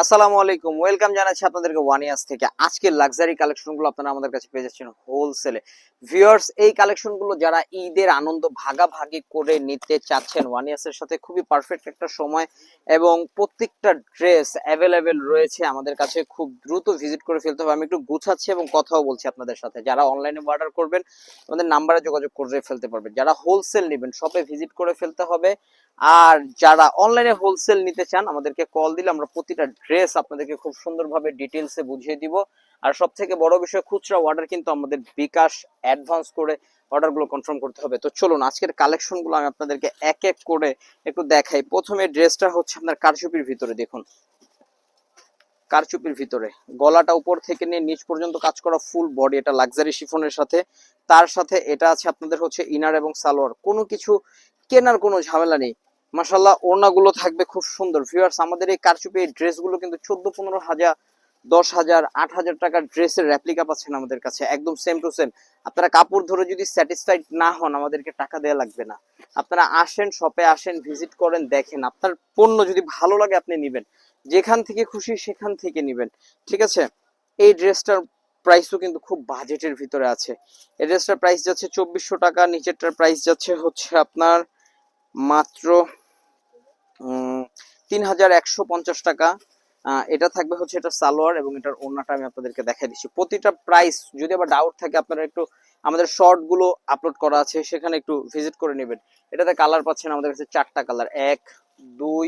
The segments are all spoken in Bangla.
আসসালামু আলাইকুম, ওয়েলকাম জানাচ্ছি আপনাদেরকে ওয়ান ইয়ার্স থেকে। আজকের লাক্সারি কালেকশনগুলো আপনারা আমাদের কাছে পেয়ে যাচ্ছেন হোলসেলে ভিউয়ার্স এই কালেকশনগুলো যারা ঈদের আনন্দ ভাগাভাগি করে নিতে চাচ্ছেন ওয়ান ইয়ার্সের সাথে খুবই পারফেক্ট একটা সময় এবং প্রত্যেকটা ড্রেস অ্যাভেলেবেল রয়েছে আমাদের কাছে, খুব দ্রুত ভিজিট করে ফেলতে হবে। আমি একটু গুছাচ্ছি এবং কথাও বলছি আপনাদের সাথে। যারা অনলাইনে অর্ডার করবেন, আমাদের নাম্বারে যোগাযোগ করে ফেলতে পারবেন। যারা হোলসেল নেবেন শপে ভিজিট করে ফেলতে হবে। আর যারা অনলাইনে হোলসেল নিতে চান, আমাদেরকে কল দিলে আমরা প্রতিটা ড্রেস আপনাদেরকে খুব সুন্দরভাবে ডিটেলসে বুঝিয়ে দিব। আর সব থেকে বড় বিষয়, খুচরা অর্ডার কিন্তু আমাদের বিকাশ অ্যাডভান্স করে অর্ডারগুলো কনফার্ম করতে হবে। তো চলুন, আজকের কালেকশনগুলো আমি আপনাদেরকে এক এক করে একটু দেখাই। প্রথমে ড্রেসটা হচ্ছে আপনার কারচুপির ভিতরে, দেখুন। কারচুপির ভিতরে। গলাটা উপর থেকে নিয়ে নিচ পর্যন্ত কাজ করা ফুল বডি এটা লাক্সারি শিফনের সাথে। তার সাথে এটা আছে আপনাদের হচ্ছে ইনার এবং সালোয়ার। কোনো কিছু কেনার কোনো ঝামেলা নেই। মাসাল্লাহ ওড়নাগুলো থাকবে খুব সুন্দর। ভিউয়ার্স আমাদের এই কারচুপি এই ড্রেসগুলো কিন্তু চোদ্দ, পনেরো হাজার, দশ হাজার, আট হাজার টাকার ড্রেসের রেপ্লিকা পাচ্ছেন আমাদের কাছে, একদম সেম টু সেম আপনারা কাপড় ধরে যদি স্যাটিসফাইড না হন, আমাদেরকে টাকা দেওয়া লাগবে না। আপনারা আসেন শপে আসেন ভিজিট করেন, দেখেন, আপনার পণ্য যদি ভালো লাগে, আপনি নেবেন। যেখান থেকে খুশি, সেখান থেকে নেবেন। ঠিক আছে? এই ড্রেসটার প্রাইসও কিন্তু খুব বাজেটের ভিতরে আছে। এই ড্রেসটার প্রাইস যাচ্ছে চব্বিশশো টাকা, নিচেরটার প্রাইস যাচ্ছে হচ্ছে আপনার মাত্র তিন হাজার একশো পঞ্চাশ টাকা। এটা থাকবে হচ্ছে এটা সালোয়ার এবং এটার ওড়নাটা আমি আপনাদেরকে দেখাই দিচ্ছি। প্রতিটা প্রাইস যদি আবার ডাউট থাকে আপনারা একটু আমাদের শর্টগুলো আপলোড করা আছে, সেখানে একটু ভিজিট করে নেবেন। এটাতে কালার পাচ্ছেন আমাদের কাছে চারটা কালার এক, দুই,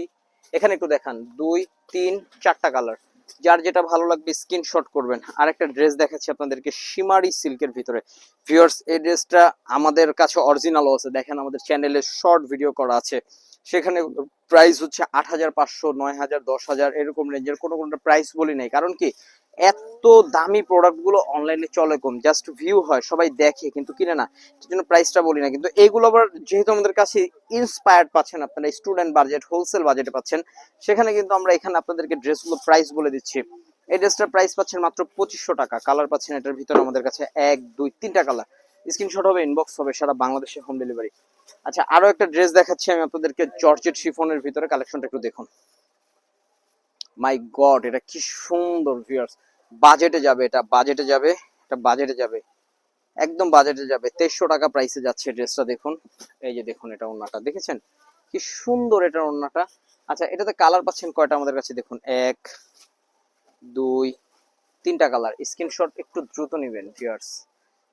এখানে একটু দেখান, দুই, তিন, চারটা কালার যার যেটা ভালো লাগবে স্ক্রিনশট করবেন। আরেকটা ড্রেস দেখাচ্ছি আপনাদেরকে সীমারি সিল্কের ভিতরে। ভিউয়ার্স এই ড্রেসটা আমাদের কাছে অরিজিনালও আছে। দেখেন আমাদের চ্যানেলে শর্ট ভিডিও করা আছে। সেখানে প্রাইস হচ্ছে আট হাজার পাঁচশো, নয় হাজার, দশ হাজার, এরকম রেঞ্জের কোনো কোনো প্রাইস বলি নাই। কারণ কি? এত দামি প্রোডাক্টগুলো অনলাইনে চলে কম। জাস্ট ভিউ হয়, সবাই দেখে, কিন্তু কিনে না। সেই জন্য প্রাইসটা বলি না। কিন্তু এইগুলো আবার যেহেতু আমাদের কাছে ইন্সপায়ার্ড পাচ্ছেন আপনারা স্টুডেন্ট বাজেট হোলসেল বাজেটে পাচ্ছেন, সেখানে কিন্তু আমরা এখানে আপনাদেরকে ড্রেসগুলো প্রাইস বলে দিচ্ছি। এই ড্রেসটার প্রাইস পাচ্ছেন মাত্র পঁচিশশো টাকা। কালার পাচ্ছেন এটার ভিতরে আমাদের কাছে এক, দুই, তিনটা কালার স্ক্রিনশট হবে ইনবক্স হবে, সারা বাংলাদেশে হোম ডেলিভারি আচ্ছা আরও একটা ড্রেস দেখাচ্ছি আমি আপনাদেরকে জর্জেট শিফনের ভিতরে, কালেকশনটা একটু দেখুন। মাই গড এটা কি সুন্দর ভিউয়ার্স বাজেটে যাবে এটা, বাজেটে যাবে, এটা বাজেটে যাবে। একদম বাজেটে যাবে। তেইশশো টাকা প্রাইসে যাচ্ছে ড্রেসটা, দেখুন। এই যে দেখুন এটা ওন্নাটা দেখেছেন? কি সুন্দর এটা ওন্নাটা আচ্ছা এটাতে কালার পাচ্ছেন কয়টা আমাদের কাছে? দেখুন, এক, দুই, তিনটা কালার স্ক্রিনশট একটু দ্রুত নেবেন ভিউয়ার্স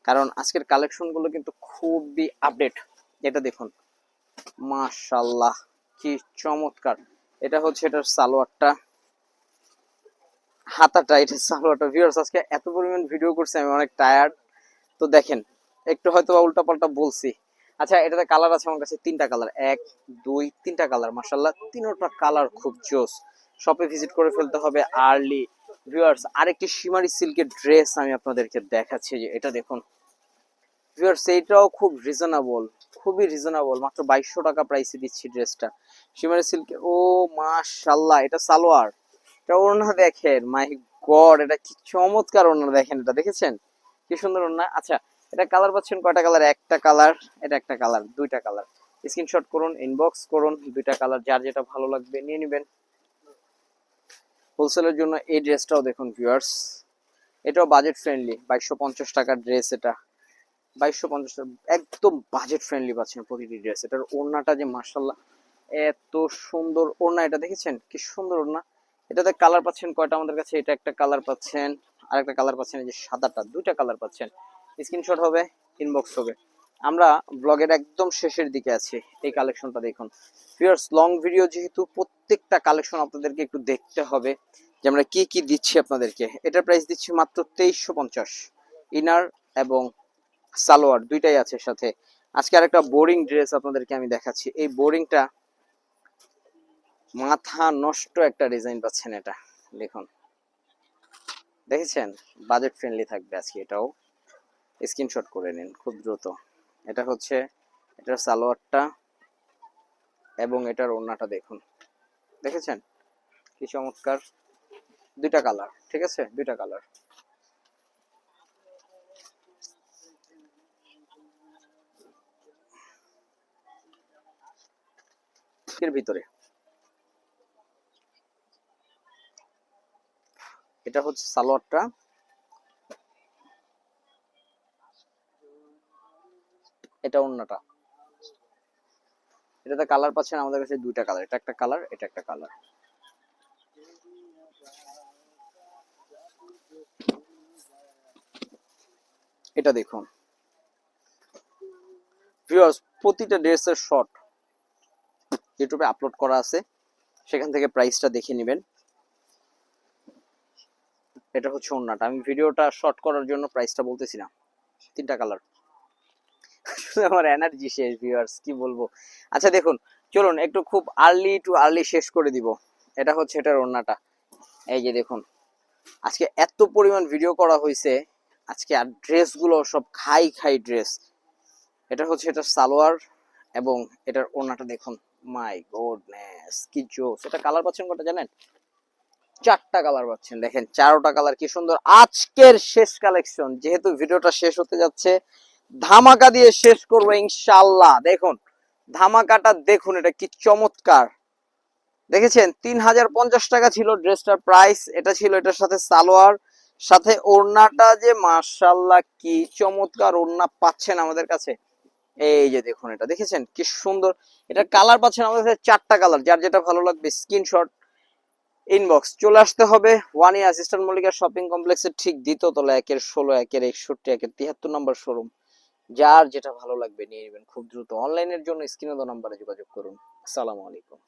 কারণ আজকের কালেকশনগুলো কিন্তু খুবই আপডেট এটা দেখুন। মাশাল্লাহ কি চমৎকার। এটা হচ্ছে এটার সালোয়ারটা। হাতাটা, এটা সালোয়ারটা। ভিউয়ার্স আজকে এত পরিমাণ ভিডিও করছি, আমি অনেক টায়ার্ড তো দেখেন, একটু হয়তো উল্টা পাল্টা বলছি। আচ্ছা এটাতে কালার আছে আমার কাছে তিনটা কালার এক, দুই, তিনটা কালার মাশাল্লাহ তিনটা কালার খুব জোস। শপে ভিজিট করে ফেলতে হবে আর্লি ভিউয়ার্স আরেকটি সীমারি সিল্কের ড্রেস আমি আপনাদেরকে দেখাচ্ছি যে এটা দেখুন। ভিউয়ার্স এইটাও খুব রিজনেবল খুবই রিজনেবল মাত্র বাইশশো টাকা প্রাইসে দিচ্ছি ড্রেসটা সীমারি সিল্কের ও মাশাল্লাহ এটা সালোয়ার। এটা ওড়না দেখেন মাই গড এটা কি চমৎকার ওড়না দেখেন এটা, দেখেছেন? কি সুন্দর ওড়না। আচ্ছা এটা কালার পাচ্ছেন কয়টা কালার একটা কালার এটা একটা কালার দুইটা কালার স্ক্রিনশট করুন ইনবক্স করুন, দুইটা কালার যার যেটা ভালো লাগবে নিয়ে নেবেন। হোলসেলের জন্য এই ড্রেসটাও দেখুন ভিউয়ার্স এটাও বাজেট ফ্রেন্ডলি বাইশশো পঞ্চাশ টাকার ড্রেস এটা। বাইশশো পঞ্চাশ একদম বাজেট ফ্রেন্ডলি পাচ্ছেন প্রতিটি ড্রেস এটার ওড়নাটা যে মার্শাল্লাহ এত সুন্দর ওড়না এটা, দেখেছেন? কি সুন্দর ওড়না। এটাতে কালার পাচ্ছেন কয়টা আমাদের কাছে? এটা একটা কালার পাচ্ছেন আর একটা কালার পাচ্ছেন, এই যে সাদাটা, দুইটা কালার পাচ্ছেন। স্ক্রিনশট হবে ইনবক্স হবে। আমরা ব্লগের একদম শেষের দিকে আছি, এই কালেকশনটা দেখুন। ফিয়ার্স লং ভিডিও যেহেতু, প্রত্যেকটা কালেকশন আপনাদেরকে একটু দেখতে হবে যে আমরা কি কি দিচ্ছি আপনাদেরকে। এটার প্রাইস দিচ্ছি মাত্র তেইশশো পঞ্চাশ। ইনার এবং সালোয়ার দুইটাই আছে সাথে। আজকে আর একটা বোরিং ড্রেস আপনাদেরকে আমি দেখাচ্ছি। এই বোরিংটা মাথা নষ্ট একটা ডিজাইন পাচ্ছেন এটা, দেখুন। দেখেছেন? বাজেট ফ্রেন্ডলি থাকবে আজকে এটাও। স্ক্রিনশট করে নিন, খুব দ্রুত। এটা হচ্ছে এটার সালোয়ারটা এবং এটার ওড়নাটা দেখুন। দেখেছেন? কি চমৎকার। দুইটা কালার ঠিক আছে? দুইটা কালার এর ভিতরে। এটা হচ্ছে সালোয়ারটা। এটা অন্যটা এটাতে কালার পাচ্ছেন আমাদের কাছে দুইটা কালার। এটা একটা কালার, এটা একটা কালার। এটা দেখুন। প্রতিটা ড্রেসের শর্ট ইউটিউবে আপলোড করা আছে, সেখান থেকে প্রাইসটা দেখে নেবেন। এটা হচ্ছে অন্যটা আমি ভিডিওটা শর্ট করার জন্য প্রাইসটা বলতেছি না। তিনটা কালার আমার এনার্জি শেষ ভিউয়ার্স কি বলব? আচ্ছা দেখুন, চলুন, একটু খুব আর্লি টু আর্লি শেষ করে দিব। এটা হচ্ছে এটার ওড়নাটা এই যে দেখুন, আজকে এত পরিমাণ ভিডিও করা হয়েছে, আজকে আর ড্রেসগুলো সব খাই খাই ড্রেস এটা হচ্ছে এটা সালোয়ার এবং এটার ওড়নাটা দেখুন। মাই গডনেস কি জোস। এটা কালার পাচ্ছেন কটা জানেন? চারটা কালার পাচ্ছেন, দেখেন চারোটা কালার কি সুন্দর। আজকের শেষ কালেকশন যেহেতু ভিডিওটা শেষ হতে যাচ্ছে, ধামাকা দিয়ে শেষ করব ইনশাল্লাহ দেখুন, ধামাকাটা দেখুন, এটা কি চমৎকার। দেখেছেন? তিন হাজার পঞ্চাশ টাকা ছিল ড্রেসটার প্রাইস এটা ছিল এটার সাথে সালোয়ার, সাথে ওড়নাটা যে মার্শাল্লাহ কি চমৎকার ওড়না পাচ্ছেন আমাদের কাছে। এই যে দেখুন এটা, দেখেছেন? কি সুন্দর। এটা কালার পাচ্ছেন আমাদের কাছে চারটা কালার যার যেটা ভালো লাগবে স্ক্রিনশট ইনবক্স চলে আসতে হবে। One year assistant Mallika shopping কমপ্লেক্সের ঠিক দ্বিতীয় তলা একের ষোলো, একের একষট্টি, একের তিয়াত্তর নম্বর শোরুম যার যেটা ভালো লাগবে, নিয়ে নেবেন খুব দ্রুত। অনলাইনের জন্য স্ক্রিনে নাম্বারে যোগাযোগ করুন। আসসালামু আলাইকুম।